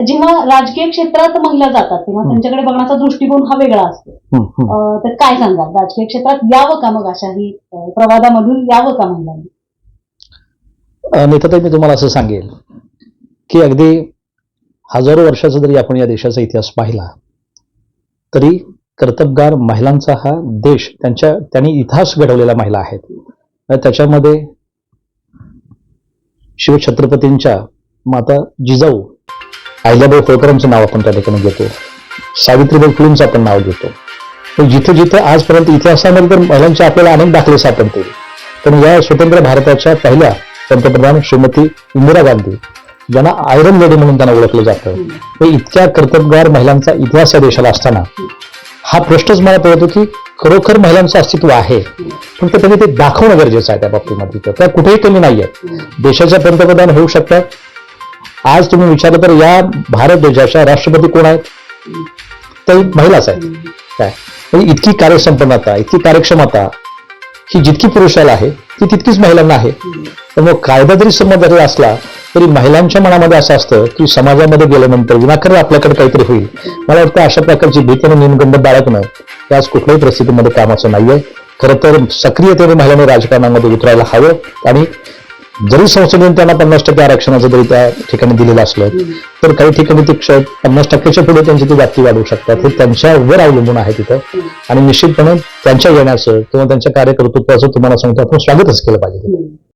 जेव्हा राजकीय क्षेत्रात महिला जातात तेव्हा. त्यांच्याकडे बघण्याचा दृष्टिकोन हा वेगळा असतो. तर काय सांगाल? राजकीय क्षेत्रात यावं का मग अशाही प्रवादामधून यावं का महिलांनी? नेताताई मी तुम्हाला असं सांगेल की अगदी हजारो वर्षाचा जरी आपण या देशाचा इतिहास पाहिला तरी कर्तबगार महिलांचा हा देश त्यांच्या त्यांनी इतिहास घडवलेल्या महिला आहेत. त्याच्यामध्ये शिवछत्रपतींच्या माता जिजाऊ अहिल्याबाई होळकरांचं नाव आपण त्या ठिकाणी घेतो. सावित्रीबाई फुलेंचं आपण नाव घेतो. पण जिथे जिथे आजपर्यंत इतिहासामध्ये तर महिलांचे आपल्याला अनेक दाखले सापडतील पण या स्वतंत्र भारताच्या पहिल्या पंतप्रधान श्रीमती इंदिरा गांधी ज्यांना आयरन लेडी म्हणून त्यांना ओळखलं जातं हे इतक्या कर्तबगार महिलांचा इतिहास या देशाला असताना हा प्रश्नच मला पडतो की खरोखर महिलांचं अस्तित्व आहे फक्त त्यांनी ते दाखवणं गरजेचं आहे त्या बाबतीमध्ये. त्या कुठेही कमी नाहीये देशाच्या पंतप्रधान होऊ शकतात आज तुम्ही विचारलं तर या भारत देशाच्या राष्ट्रपती कोण आहेत? तर महिलाच आहेत. काय? म्हणजे इतकी कार्यसंपन्नता इतकी कार्यक्षमता ही जितकी पुरुषाला आहे ती तितकीच महिलांना आहे. त्यामुळे कायदा जरी समज असला तरी महिलांच्या मनामध्ये असं असतं की समाजामध्ये गेल्यानंतर विनाकारण आपल्याकडे काहीतरी होईल. मला वाटतं अशा प्रकारची भीती आणि निमगंड बाळगणं हे आज कुठल्याही परिस्थितीमध्ये कामाचं नाहीये. खरं तर सक्रियतेने महिलांनी राजकारणामध्ये उतरायला हवं आणि जरी संसदेने त्यांना पन्नास टक्के आरक्षणाचं जरी त्या ठिकाणी दिलेलं असलं तर काही ठिकाणी ते क्ष- पन्नास टक्क्याच्या पुढे त्यांची ती व्याप्ती वाढवू शकतात. हे त्यांच्यावर अवलंबून आहे तिथं. आणि निश्चितपणे त्यांच्या येण्याचं किंवा त्यांच्या कार्यकर्तृत्वाचं तुम्हाला सांगतो आपण स्वागतच केलं पाहिजे.